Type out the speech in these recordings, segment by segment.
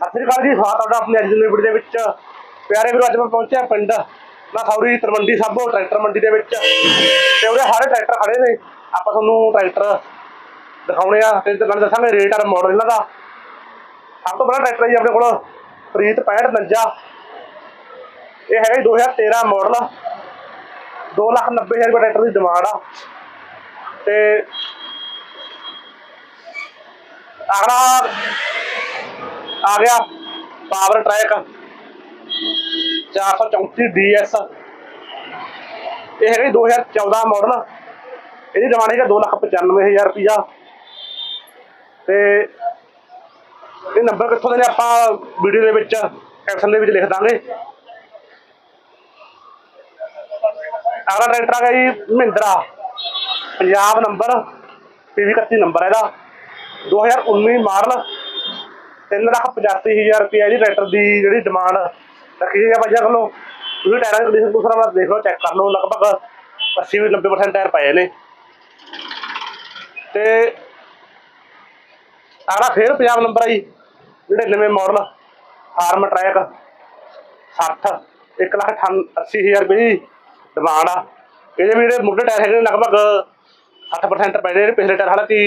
ਸਤਿ ਸ੍ਰੀ ਅਕਾਲ ਜੀ, ਸਵਾਗਤ ਹੈ ਤੁਹਾਡਾ ਆਪਣੀ ਅੱਜ ਦੀ ਵੀਡੀਓ ਦੇ ਵਿੱਚ। ਪਿਆਰੇ ਵੀਰੋ, ਅੱਜ ਮੈਂ ਪਹੁੰਚਿਆ ਪਿੰਡ ਲਾਹੌਰੀ ਤਰਵੰਡੀ ਸਾਬੋ ਟਰੈਕਟਰ ਮੰਡੀ ਦੇ ਵਿੱਚ। ਤੇ ਉਹਦੇ ਸਾਰੇ ਟਰੈਕਟਰ ਖੜੇ ਨੇ। ਆਪਾਂ ਤੁਹਾਨੂੰ ਟਰੈਕਟਰ ਦਿਖਾਉਣੇ ਆ ਤੇ ਤੁਹਾਨੂੰ ਦੱਸਾਂਗੇ ਰੇਟ ਔਰ ਮਾਡਲ ਇਹਨਾਂ ਦਾ। ਸਭ ਤੋਂ ਪਹਿਲਾਂ ਟਰੈਕਟਰ ਜੀ, ਆਪਣੇ ਕੋਲ ਪ੍ਰੀਤ 6549 ਇਹ ਹੈਗਾ ਜੀ 2013 ਮਾਡਲ 290000 ਰੁਪਏ ਟਰੈਕਟਰ ਦੀ ਡਿਮਾਂਡ ਆ। ਤੇ ਅਗਲਾ ਆ ਗਿਆ। ਪਾਵਰ ਟਰੈਕ 434 DS ਇਹ ਹੈਗਾ ਜੀ 2014 ਮਾਡਲ ਇਹਦੀ ਡਿਮਾਂਡ ਹੈਗਾ 295000 ਰੁਪਇਆ ਤੇ ਇਹ ਨੰਬਰ ਕਿੱਥੋਂ ਦੇ ਨੇ ਆਪਾਂ ਵੀਡੀਓ ਦੇ ਵਿੱਚ ਕੈਪਸ਼ਨ ਦੇ ਵਿੱਚ ਲਿਖ ਦਾਂਗੇ। ਅਗਲਾ ਟਰੈਕਟਰ ਆ ਗਿਆ ਜੀ Mahindra. Punjab number PV 31 number ਹੈ ਇਹਦਾ। 2019 ਮਾਡਲ ਤਿੰਨ ਲੱਖ ਪਚਾਸੀ ਹਜ਼ਾਰ ਰੁਪਏ ਇਹਦੀ ਟਰੈਕਟਰ ਦੀ ਜਿਹੜੀ ਡਿਮਾਂਡ ਰੱਖੀ ਗਈ ਹੈ ਭਾਈਆ ਕੋਲੋਂ ਤੁਸੀਂ ਟਾਇਰਾਂ ਦੀ ਕੰਡੀਸ਼ਨ ਦੂਸਰਾ ਵਾਰ ਦੇਖ ਲਓ ਚੈੱਕ ਕਰ ਲਓ, ਲਗਭਗ 80 90% ਟਾਇਰ ਪਏ ਨੇ। ਤੇ ਅਗਲਾ ਫੇਰ ਪੰਜਾਬ ਨੰਬਰ ਆਈ ਜਿਹੜੇ ਨਵੇਂ ਮਾਡਲ ਫਾਰਮ ਟਰੈਕ 60 1 ਲੱਖ 88 ਹਜ਼ਾਰ ਰੁਪਏ ਦੀ ਡਿਮਾਂਡ ਆ। ਇਹਦੇ ਵੀ ਜਿਹੜੇ ਮੁੱਢਲੇ ਟਾਇਰ ਹੈਗੇ ਲਗਭਗ 60% ਪਏ ਨੇ, ਪਿਛਲੇ ਟਾਇਰ ਹਾਲਾਂਕਿ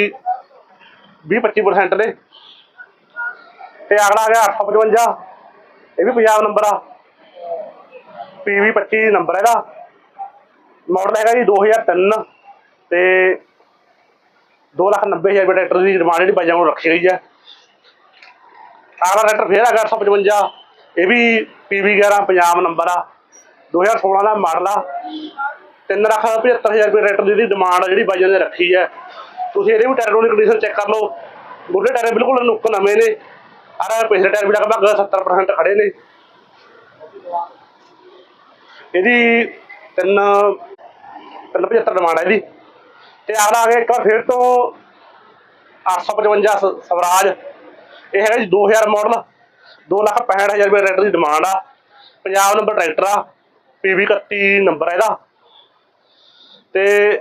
20-25% ਨੇ। ਤੇ ਅਗਲਾ ਆ ਗਿਆ 855 ਇਹ ਵੀ ਪੰਜਾਬ ਨੰਬਰ ਆ। PV 25 ਨੰਬਰ ਇਹਦਾ ਮਾਡਲ ਹੈਗਾ ਜੀ 2003 ਤੇ 290000 ਰੁਪਏ ਟਰੈਕਟਰ ਦੀ ਡਿਮਾਂਡ ਜਿਹੜੀ ਬਾਈਆਂ ਕੋਲ ਰੱਖੀ ਗਈ ਹੈ। ਅਗਲਾ ਟਰੈਕਟਰ ਫੇਰ ਆ ਗਿਆ 855 ਇਹ ਵੀ PV 11 ਪੰਜਾਬ ਨੰਬਰ ਆ। 2016 ਦਾ ਮਾਡਲ ਆ। 375000 ਰੁਪਏ ਟਰੈਕਟਰ ਦੀ ਡਿਮਾਂਡ ਜਿਹੜੀ ਬਾਈਆਂ ਨੇ ਰੱਖੀ ਹੈ। ਤੁਸੀਂ ਇਹਦੇ ਵੀ ਟਾਇਰ ਦੀ ਕੰਡੀਸ਼ਨ ਚੈੱਕ ਕਰ ਲਓ। ਮੁੱਢਲੇ ਟਾਇਰ ਬਿਲਕੁਲ ਨੁੱਕ ਨਵੇਂ ਨੇ। ਅਰੇ ਪਿਛਲੇ ਟਾਇਰ ਵੀ ਲਗਭਗ 70% ਖੜੇ ਨੇ। ਇਹਦੀ ਤਿੰਨ ਤਿੰਨ 75 ਡਿਮਾਂਡ ਹੈ ਇਹਦੀ। ਤੇ ਅਗਲਾ ਆ ਗਿਆ ਇੱਕ ਵਾਰ ਫਿਰ ਤੋਂ 855 ਸ- ਸਵਰਾਜ। ਇਹ ਹੈਗਾ ਜੀ 2000 ਮਾਡਲ 265000 ਰੁਪਏ ਟਰੈਕਟਰ ਦੀ ਡਿਮਾਂਡ ਆ। ਪੰਜਾਬ ਨੰਬਰ ਟਰੈਕਟਰ ਆ। ਪੀਵੀ 31 ਨੰਬਰ ਹੈ ਇਹਦਾ। ਤੇ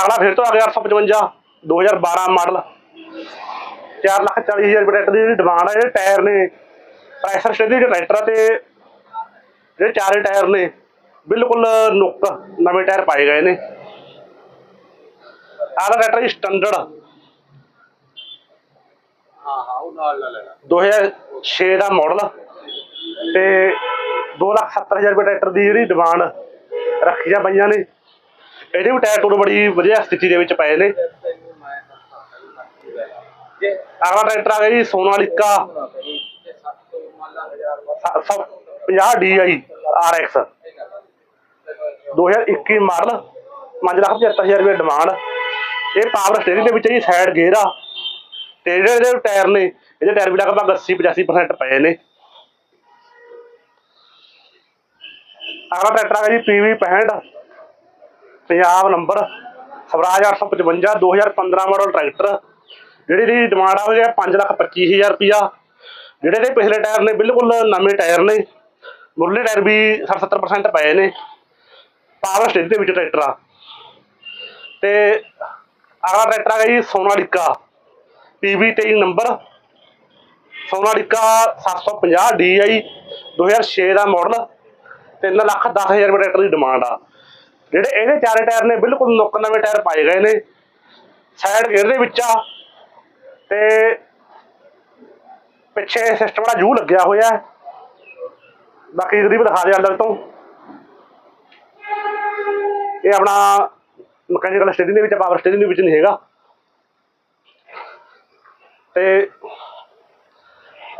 ਅਗਲਾ ਫਿਰ ਤੋਂ ਆ ਗਿਆ 855 2012 ਮਾਡਲ 4 ਲੱਖ 40 ਹਜ਼ਾਰ ਰੁਪਏ ਦੀ ਜਿਹੜੀ ਡਿਮਾਂਡ ਹੈ ਇਹ ਟਾਇਰ ਨੇ ਪ੍ਰੈਸ਼ਰ ਸਟੇਡੀ ਟਰੈਕਟਰ ਤੇ ਜਿਹੜੇ ਚਾਰੇ ਟਾਇਰ ਨੇ ਬਿਲਕੁਲ ਨੁੱਕ ਨਵੇਂ ਟਾਇਰ ਪਾਏ ਗਏ ਨੇ। ਆਹ ਟਰੈਕਟਰ ਸਟੈਂਡਰਡ ਹਾਂ ਹਾਂ ਉਹ ਨਾਲ ਲੈ ਲੈਣਾ। 2006 ਦਾ ਮਾਡਲ ਤੇ 270000 ਰੁਪਏ ਟਰੈਕਟਰ ਦੀ ਜਿਹੜੀ ਡਿਮਾਂਡ ਰੱਖੀ ਜਾ ਪਈਆਂ ਨੇ। ਇਹਦੇ ਵੀ ਟਾਇਰ ਟੂਰ ਬੜੀ ਵਧੀਆ ਸਥਿਤੀ ਦੇ ਵਿੱਚ ਪਏ ਨੇ। ਅਗਲਾ ਟਰੈਕਟਰ ਆ ਗਿਆ ਜੀ, ਸੋਨਾਲੀਕਾ। ਜੇ 7 ਤੋਂ ਮੰਨ ਲਾ 1000 ਬਸ 750 DI RX 2021 ਮਾਡਲ 575000 ਰੁਪਏ ਡਿਮਾਂਡ ਇਹ ਪਾਵਰ ਸਟੇਰਿੰਗ ਦੇ ਵਿੱਚ ਜੀ ਸਾਈਡ ਗੇਅਰ ਆ। ਤੇ ਜਿਹੜੇ ਇਹਦੇ ਟਾਇਰ ਨੇ, ਇਹਦੇ ਟਾਇਰ ਵੀ ਲਗਭਗ 80 85% ਪਏ ਨੇ। ਅਗਲਾ ਟਰੈਕਟਰ ਆ ਗਿਆ ਜੀ PV 65 Punjab number, Swaraj 855 2015 model tractor. ਜਿਹੜੀ ਦੀ ਡਿਮਾਂਡ ਆ ਹੋ ਗਿਆ 525000 ਰੁਪਿਆ ਜਿਹੜੇ ਦੇ ਪਿਛਲੇ ਟਾਇਰ ਨੇ, ਬਿਲਕੁਲ ਨਵੇਂ ਟਾਇਰ ਨੇ। ਮੁਰਲੇ ਟਾਇਰ ਵੀ 60-70% ਪਏ ਨੇ। ਪਾਵਰ ਸਟੇਜ ਦੇ ਵਿੱਚ ਟਰੈਕਟਰ ਆ। ਤੇ ਅਗਲਾ ਟਰੈਕਟਰ ਆ ਗਿਆ ਜੀ Sonalika. PV 23 number. Sonalika 750 DI 2006 ਦਾ ਮਾਡਲ 3 ਲੱਖ 10000 ਰੁਪਏ ਟਰੈਕਟਰ ਦੀ ਡਿਮਾਂਡ ਆ। ਜਿਹੜੇ ਇਹਦੇ ਚਾਰੇ ਟਾਇਰ ਨੇ, ਬਿਲਕੁਲ ਨੁੱਕ ਨਵੇਂ ਟਾਇਰ ਪਾਏ ਗਏ ਨੇ। ਸਾਈਡ ਗੇਅਰ ਦੇ ਵਿੱਚ ਆ ਤੇ ਪਿੱਛੇ ਸਿਸਟਮ ਦਾ ਜੂ ਲੱਗਿਆ ਹੋਇਆ ਬਾਕੀ ਗਰੀਬ ਦਿਖਾ ਦੇ ਅੰਦਰ ਤੋਂ, ਇਹ ਆਪਣਾ ਮਕੈਨੀਕਲ ਸਟੇਡੀਅਮ ਦੇ ਵਿੱਚ ਪਾਵਰ ਸਟੇਡੀਅਮ ਦੇ ਵਿੱਚ ਨਹੀਂ ਹੈਗਾ। ਤੇ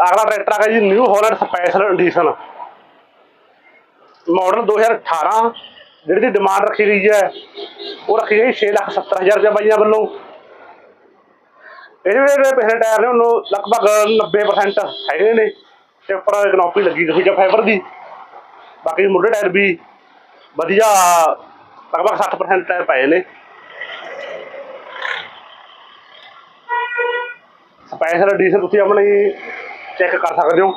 ਅਗਲਾ ਟਰੈਕਟਰ ਆ ਗਿਆ ਜੀ New Holland special edition model 2018 ਜਿਹੜੀ ਦੀ ਡਿਮਾਂਡ ਰੱਖੀ ਗਈ ਹੈ, ਉਹ ਰੱਖੀ ਗਈ 670000 ਰੁਪਏ ਬਾਈਆਂ ਵੱਲੋਂ। ਇਹਦੇ ਜਿਹੜੇ ਪਿਛਲੇ ਟਾਇਰ ਨੇ, ਉਹਨੂੰ ਲਗਭਗ 90% ਹੈਗੇ ਨੇ। ਤੇ ਉੱਪਰ ਕਨੋਪੀ ਲੱਗੀ ਹੋਈ ਹੈ ਫਾਈਬਰ ਦੀ। ਬਾਕੀ ਮੁੱਢੇ ਟਾਇਰ ਵੀ ਵਧੀਆ, ਲਗਭਗ 60% ਟਾਇਰ ਪਏ ਨੇ। ਸਪੈਸ਼ਲ ਐਡੀਸ਼ਨ ਤੁਸੀਂ ਆਪਣੀ ਚੈੱਕ ਕਰ ਸਕਦੇ ਹੋ।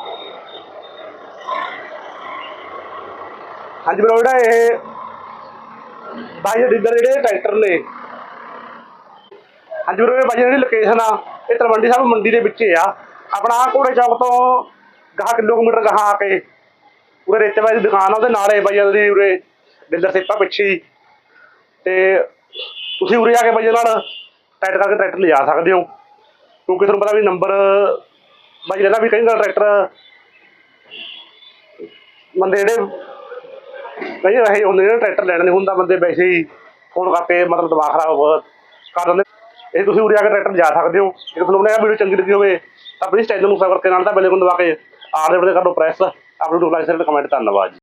ਹਾਂਜੀ ਬਰੋ, ਜਿਹੜਾ ਇਹ ਬਾਈ ਡੀਲਰ ਜਿਹੜੇ ਟਰੈਕਟਰ ਨੇ ਹਾਂਜੀ ਵੀਰੋ, ਇਹ ਬਾਈ ਜਿਹੜੀ ਲੋਕੇਸ਼ਨ ਆ। ਇਹ ਤਲਵੰਡੀ ਸਾਹਿਬ ਮੰਡੀ ਦੇ ਵਿੱਚ ਆ। ਆਪਣਾ ਆਹ ਘੋੜੇ ਚੌਕ ਤੋਂ ਗਾਹ ਕਿਲੋਮੀਟਰ ਗਾਹਾਂ ਆ ਕੇ ਉਰੇ ਰੇਤੇ ਬਾਈ ਦੀ ਦੁਕਾਨ ਆ, ਉਹਦੇ ਨਾਲੇ ਬਾਈ ਦੀ ਉਰੇ ਡਿੱਲਰ ਸੇਪਾ ਪਿੱਛੇ ਹੀ। ਤੇ ਤੁਸੀਂ ਉਰੇ ਆ ਕੇ ਬਾਈ ਨਾਲ ਟਾਈਟ ਕਰਕੇ ਟਰੈਕਟਰ ਲਿਜਾ ਸਕਦੇ ਹੋ। ਕਿਉਂਕਿ ਤੁਹਾਨੂੰ ਪਤਾ ਵੀ ਨੰਬਰ ਬਾਈ ਲੈਣਾ ਵੀ ਕਈ ਵਾਰ ਟਰੈਕਟਰ। ਬੰਦੇ ਜਿਹੜੇ ਕਈ ਰਹੇ ਹੁੰਦੇ ਨੇ ਟਰੈਕਟਰ ਲੈਣਾ ਨਹੀਂ ਹੁੰਦਾ, ਬੰਦੇ ਵੈਸੇ ਹੀ ਫੋਨ ਕਰਕੇ ਮਤਲਬ ਦਿਮਾਗ ਖਰਾਬ ਕਰ ਦਿੰਦੇ। ਇਹ ਤੁਸੀਂ ਉਰੇ ਆ ਕੇ ਟਰੈਕਟਰ ਜਾ ਸਕਦੇ ਹੋ। ਜੇ ਤੁਹਾਨੂੰ ਇਹ ਵੀਡੀਓ ਚੰਗੀ ਲੱਗੀ ਹੋਵੇ, ਤਾਂ ਪਲੀਜ਼ ਚੈਨਲ ਨੂੰ ਸਬਸਕ੍ਰਾਈਬ ਕਰਕੇ ਨਾਲ ਤਾਂ ਬੈਲ ਆਈਕਨ ਦਬਾ ਕੇ, ਆਲ ਦੇ ਬਟਨ ਕਰ ਲਓ ਪ੍ਰੈਸ ਆਪਣੇ ਨੂੰ ਲਾਈਕ ਕਮੈਂਟ ਧੰਨਵਾਦ ਜੀ।